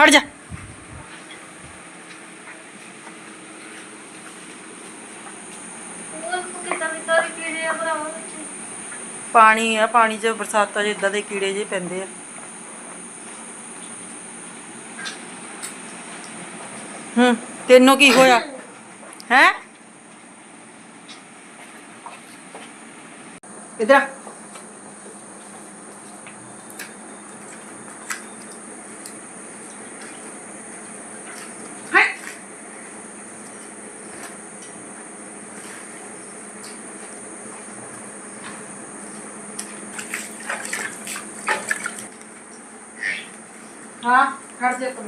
ਹਟ ਜਾ। ਪਾਣੀ ਆ ਪਾਣੀ 'ਚ ਬਰਸਾਤਾਂ 'ਚ ਇਦਾਂ ਦੇ ਕੀੜੇ ਜੇ ਪੈਂਦੇ ਆ। ਹੂੰ ਤੈਨੂੰ ਕੀ ਹੋਇਆ? ਹੈ? ਇਧਰ ਹਾਂ ਖੜ ਜਾ ਤੂੰ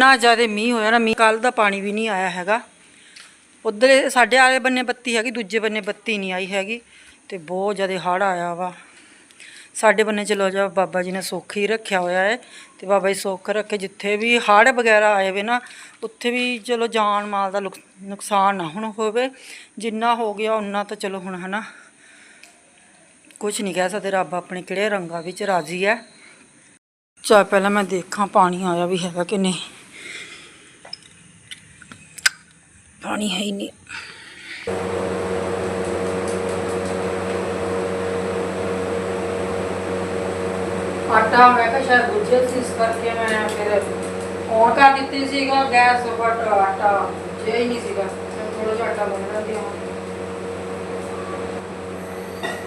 ਇੰਨਾ ਜ਼ਿਆਦਾ ਮੀਂਹ ਹੋਇਆ ਨਾ, ਮੀਂਹ ਕੱਲ ਦਾ ਪਾਣੀ ਵੀ ਨਹੀਂ ਆਇਆ ਹੈਗਾ। ਉਧਰ ਸਾਡੇ ਆਲੇ ਬੰਨੇ ਬੱਤੀ ਹੈਗੀ, ਦੂਜੇ ਬੰਨੇ ਬੱਤੀ ਨਹੀਂ ਆਈ ਹੈਗੀ ਤੇ ਬਹੁਤ ਜ਼ਿਆਦਾ ਹੜ੍ਹ ਆਇਆ ਵਾ। ਸਾਡੇ ਬੰਨੇ ਚਲੋ ਜਾ, ਬਾਬਾ ਜੀ ਨੇ ਸੁੱਖ ਹੀ ਰੱਖਿਆ ਹੋਇਆ ਹੈ ਤੇ ਬਾਬਾ ਜੀ ਸੁੱਖ ਰੱਖੇ, ਜਿੱਥੇ ਵੀ ਹੜ੍ਹ ਵਗੈਰਾ ਆਏ ਵੇ ਨਾ, ਉੱਥੇ ਵੀ ਚਲੋ ਜਾਨ ਮਾਲ ਦਾ ਨੁਕ- ਨੁਕਸਾਨ ਨਾ ਹੁਣ ਹੋਵੇ, ਜਿੰਨਾ ਹੋ ਗਿਆ ਉਨਾ ਤਾਂ ਚਲੋ ਹੁਣ ਹਨਾ। ਕੁਝ ਨਹੀਂ ਕਹਿ ਸਕਦੇ, ਰੱਬ ਆਪਣੇ ਕਿਹੜੇ ਰੰਗਾਂ ਵਿੱਚ ਰਾਜ਼ੀ ਹੈ। ਚਾ ਪਹਿਲਾਂ ਮੈਂ ਦੇਖਾਂ ਪਾਣੀ ਆਇਆ ਵੀ ਹੈਗਾ ਕਿ ਨਹੀਂ। ਪਾਣੀ ਹੈ ਹੀ ਨਹੀਂ। ਆਟਾ ਮੈਂ ਕਿਹਾ ਸ਼ਾਇਦ ਗੁੱਝੇ ਸੀ ਇਸ ਕਰਕੇ ਮੈਂ ਫਿਰ ਔਨ ਕਰ ਦਿੱਤੀ ਸੀਗਾ ਗੈਸ ਬਟ ਆਟਾ ਜੇ ਹੀ ਨਹੀਂ ਸੀਗਾ। ਥੋੜਾ ਜਿਹਾ ਆਟਾ ਗੁੰਨਣਾ ਤੇ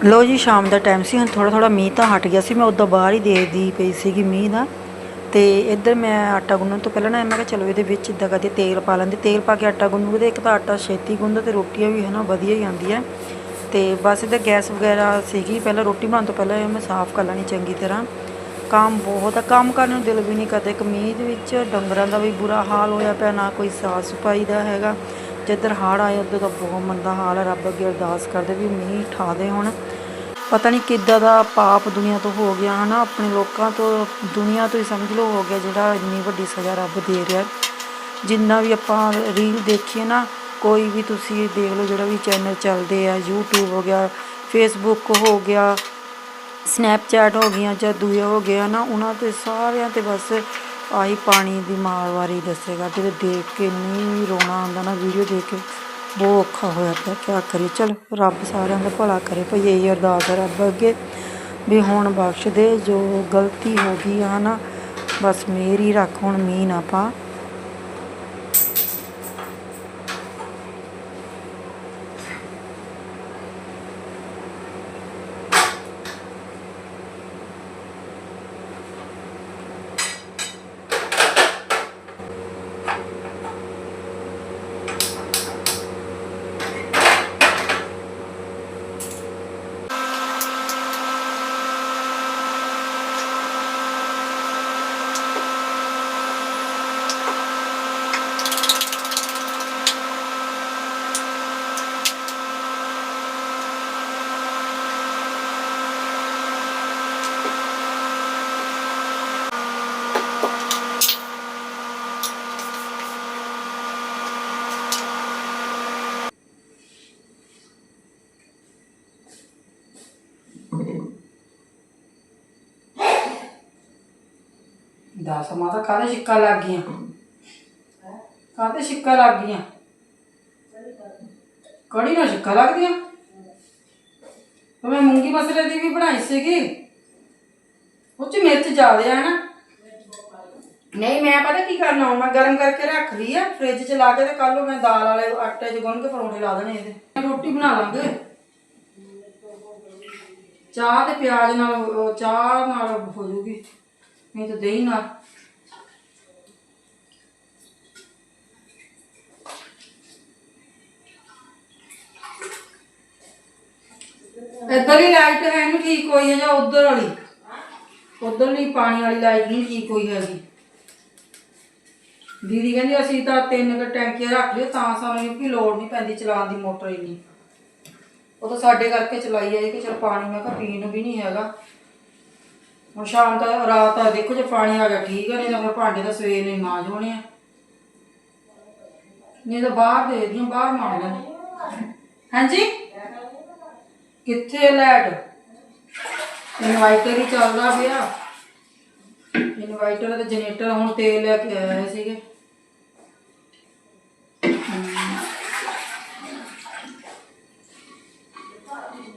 ਲੋ ਜੀ ਸ਼ਾਮ ਦਾ ਟਾਈਮ ਸੀ ਹੁਣ ਥੋੜਾ ਥੋੜਾ ਮੀਂਹ ਤਾਂ ਹਟ ਗਿਆ ਸੀ ਮੈਂ ਉਦੋਂ ਬਾਹਰ ਹੀ ਦੇਖਦੀ ਪਈ ਸੀਗੀ ਮੀਂਹ ਦਾ। ਤੇ ਇੱਧਰ ਮੈਂ ਆਟਾ ਗੁੰਨਣ ਤੋਂ ਪਹਿਲਾਂ ਨਾ ਮੈਂ ਕਿਹਾ ਚਲੋ ਇਹਦੇ ਵਿੱਚ ਇਦਾਂ ਕਰਦੇ ਤੇਲ ਪਾ ਲੈਂਦੇ। ਤੇਲ ਪਾ ਕੇ ਆਟਾ ਗੁੰਨੂਗੇ ਤੇ ਇੱਕ ਤਾਂ ਆਟਾ ਛੇਤੀ ਗੁੰਨਦਾ ਤੇ ਰੋਟੀਆਂ ਵੀ ਹਨਾ ਵਧੀਆ ਹੀ ਆਉਂਦੀ ਹੈ ਤੇ ਬਸ ਇਹਦਾ ਗੈਸ ਵਗੈਰਾ ਸੀਗੀ। ਪਹਿਲਾਂ ਰੋਟੀ ਬਣਾਉਣ ਤੋਂ ਪਹਿਲਾਂ ਇਹ ਮੈਂ ਸਾਫ਼ ਕਰ ਲੈਣੀ ਚੰਗੀ ਤਰ੍ਹਾਂ। ਕੰਮ ਬਹੁਤ ਆ। ਕੰਮ ਕਰਨ ਨੂੰ ਦਿਲ ਵੀ ਨਹੀਂ ਕਰਦਾ। ਇੱਕ ਦੇ ਵਿੱਚ ਡੰਗਰਾਂ ਦਾ ਵੀ ਬੁਰਾ ਹਾਲ ਹੋਇਆ ਪਿਆ, ਨਾ ਕੋਈ ਸਾਫ਼ ਸਫ਼ਾਈ ਦਾ ਹੈਗਾ। ਜਿੱਧਰ ਹੜ੍ਹ ਆਏ, ਉੱਧਰ ਤਾਂ ਬਹੁਤ ਮੰਦਾ ਹਾਲ ਹੈ ਰੱਬ ਅੱਗੇ ਅਰਦਾਸ ਕਰਦੇ ਵੀ ਮੀਂਹ ਠਾ ਦੇ ਹੁਣ। ਪਤਾ ਨਹੀਂ ਕਿੱਦਾਂ ਦਾ ਪਾਪ ਦੁਨੀਆ ਤੋਂ ਹੋ ਗਿਆ ਹਨਾ, ਆਪਣੇ ਲੋਕਾਂ ਤੋਂ, ਦੁਨੀਆ ਤੋਂ ਹੀ ਸਮਝ ਲਓ ਹੋ ਗਿਆ ਜਿਹੜਾ ਇੰਨੀ ਵੱਡੀ ਸਜ਼ਾ ਰੱਬ ਦੇ ਰਿਹਾ। ਜਿੰਨਾ ਵੀ ਆਪਾਂ ਰੀਲ ਦੇਖੀਏ ਨਾ, ਕੋਈ ਵੀ ਤੁਸੀਂ ਦੇਖ ਲਓ ਜਿਹੜਾ ਵੀ ਚੈਨਲ ਚੱਲਦੇ ਆ, YouTube ਹੋ ਗਿਆ, Facebook ਹੋ ਗਿਆ ਸਨੈਪਚੈਟ ਹੋ ਗਈਆਂ ਜਾਂ ਦੂਏ ਹੋ ਗਿਆ ਨਾ ਉਹਨਾਂ ਤੇ ਸਾਰਿਆਂ ਤੇ ਬਸ ਆਹੀ ਪਾਣੀ ਦੀ ਮਾਰਵਾਰੀ ਦੱਸੇਗਾ ਤੇ ਦੇਖ ਕੇ ਨਹੀਂ ਰੋਣਾ ਆਉਂਦਾ ਨਾ ਵੀਡੀਓ ਦੇਖ ਕੇ। ਬਹੁਤ ਔਖਾ ਹੋਇਆ ਪਿਆ ਕਿਆ ਕਰੀਏ ਚਲ ਰੱਬ ਸਾਰਿਆਂ ਦਾ ਭਲਾ ਕਰੇ ਭਈ ਇਹੀ ਅਰਦਾਸ ਹੈ ਰੱਬ ਅੱਗੇ ਵੀ ਹੁਣ ਬਖਸ਼ ਦੇ, ਜੋ ਗਲਤੀ ਹੋ ਗਈ ਆ ਨਾ, ਬਸ ਮੇਰੀ ਰੱਖ, ਹੁਣ ਮੀਂਹ ਨਾ ਪਾ। ਦਸ ਮਾਤਾ, ਕਾਹਦੇ ਛਿੱਕਾ ਲੱਗ ਗਈਆਂ? ਕਾਹਦੇ ਛਿੱਕਾ ਲੱਗ ਗਈਆਂ? ਕੜੀ ਨਾਲ ਛਿੱਕਾ ਲੱਗਦੀਆਂ? ਮੈਂ ਮੂੰਗੀ ਮਸਲੇ ਦੀ ਵੀ ਬਣਾਈ ਸੀਗੀ। ਉਹ ਚ ਮਿਰਚ ਜ਼ਿਆਦਾ ਆ ਨਾ ਨਹੀਂ, ਮੈਂ ਪਤਾ ਕੀ ਕਰਨਾ ਹੁਣ? ਮੈਂ ਗਰਮ ਕਰਕੇ ਰੱਖ ਲਈ ਆ, ਫ੍ਰਿਜ 'ਚ ਲਾ ਕੇ ਤੇ ਕੱਲ ਨੂੰ ਮੈਂ ਦਾਲ ਵਾਲੇ ਆਟੇ 'ਚ ਗੁੰਨ ਕੇ ਪਰੌਂਠੇ ਲਾ ਦੇਣੇ ਇਹਦੇ। ਰੋਟੀ ਬਣਾ ਲਾਂਗੇ। ਚਾਹ ਤੇ ਪਿਆਜ਼ ਨਾਲ, ਚਾਹ ਨਾਲ ਹੋ ਜੂਗੀ। ਨਹੀਂ ਤਾਂ ਦਹੀਂ ਨਾਲ ਇੱਧਰ ਹੀ ਲਾਈਟ ਹੈ ਨਹੀਂ ਠੀਕ ਹੋਈ ਹੈ ਜਾਂ ਉਧਰ ਵਾਲੀ ਉਧਰ ਨਹੀਂ ਪਾਣੀ ਵਾਲੀ ਲਾਈਟ ਨਹੀਂ ਠੀਕ ਹੋਈ ਹੈਗੀ ਦੀਦੀ ਕਹਿੰਦੀ ਅਸੀਂ ਤਾਂ ਤਿੰਨ ਕੁ ਟੈਂਕੀਆਂ ਰੱਖ ਲਿਓ ਤਾਂ ਸਾਨੂੰ ਇਹ ਲੋੜ ਨਹੀਂ ਪੈਂਦੀ ਚਲਾਉਣ ਦੀ ਮੋਟਰ ਇੰਨੀ ਉਹ ਤਾਂ ਸਾਡੇ ਕਰਕੇ ਚਲਾਈ ਹੈ ਕਿ ਚਲ ਪਾਣੀ ਮੈਂ ਕਿਹਾ ਪੀਣ ਵੀ ਨਹੀਂ ਹੈਗਾ ਹੁਣ ਸ਼ਾਮ ਦਾ ਰਾਤ ਆ ਦੇਖੋ ਜੇ ਪਾਣੀ ਆ ਗਿਆ, ਠੀਕ ਹੈ ਨਹੀਂ ਤਾਂ ਫਿਰ ਭਾਂਡੇ ਤਾਂ ਸਵੇਰ ਨੂੰ ਹੀ ਮਾਂਜ ਹੋਣੇ ਆ। ਨਹੀਂ ਤਾਂ ਬਾਹਰ ਦੇ ਦੀਆਂ ਬਾਹਰ ਮਾਰ ਲੈਣ। ਹਾਂਜੀ? ਕਿੱਥੇ ਲੈਟ? ਇਨਵਾਈਟਰ ਹੀ ਚੱਲਦਾ ਪਿਆ। ਇਨਵਾਈਟਰ ਤੇ ਜਨਰੇਟਰ ਹੁਣ ਤੇਲ ਲੈ ਕੇ ਆਏ ਸੀਗੇ।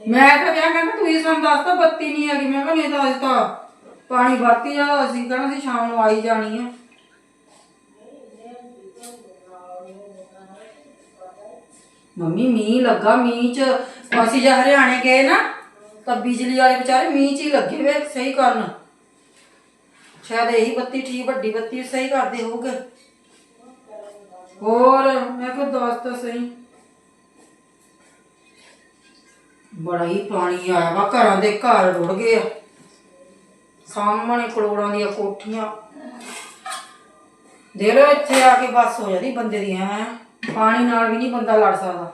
ਮੈਂ ਤਾਂ ਕਿਹਾ, ਮੈਂ ਕਿਹਾ ਤੁਸੀਂ ਸਾਨੂੰ ਦੱਸਤਾ ਬੱਤੀ ਨਹੀਂ ਹੈਗੀ। ਮੈਂ ਕਿਹਾ ਨਹੀਂ ਤਾਂ ਅੱਜ ਤਾਂ ਪਾਣੀ ਵਰਤੀ ਜਾਂਦਾ ਅਸੀਂ ਕਹਿਣਾ ਸੀ ਸ਼ਾਮ ਨੂੰ ਆਈ ਜਾਣੀ ਹੈ ਮੰਮੀ, ਮੀਂਹ ਲੱਗਾ, ਮੀਂਹ ਚ ਅਸੀਂ ਜੇ ਹਰਿਆਣੇ ਗਏ ਨਾ, ਤਾਂ ਬਿਜਲੀ ਵਾਲੇ ਵਿਚਾਰੇ ਮੀਂਹ ਚ ਹੀ ਲੱਗੇ ਵੇ, ਸਹੀ ਕਰਨ। ਸ਼ਾਇਦ ਇਹੀ ਬੱਤੀ ਠੀਕ, ਵੱਡੀ ਬੱਤੀ ਸਹੀ ਕਰਦੇ ਹੋਊਗੇ। ਹੋਰ, ਮੈਂ ਕਿਹਾ ਦੱਸ ਤਾਂ ਸਹੀ। ਬੜਾ ਹੀ ਪਾਣੀ ਆਇਆ ਵਾ, ਘਰਾਂ ਦੇ ਘਰ ਰੁੜ ਗਏ ਆ। ਸਾਹਮਣੇ ਕਰੋੜਾਂ ਦੀਆਂ ਕੋਠੀਆਂ। ਦੇਰ ਇੱਥੇ ਆ ਕੇ ਬਸ ਹੋ ਜਾਂਦੀ ਬੰਦੇ ਦੀ ਐ ਪਾਣੀ ਨਾਲ ਵੀ ਨਹੀਂ ਬੰਦਾ ਲੜ ਸਕਦਾ।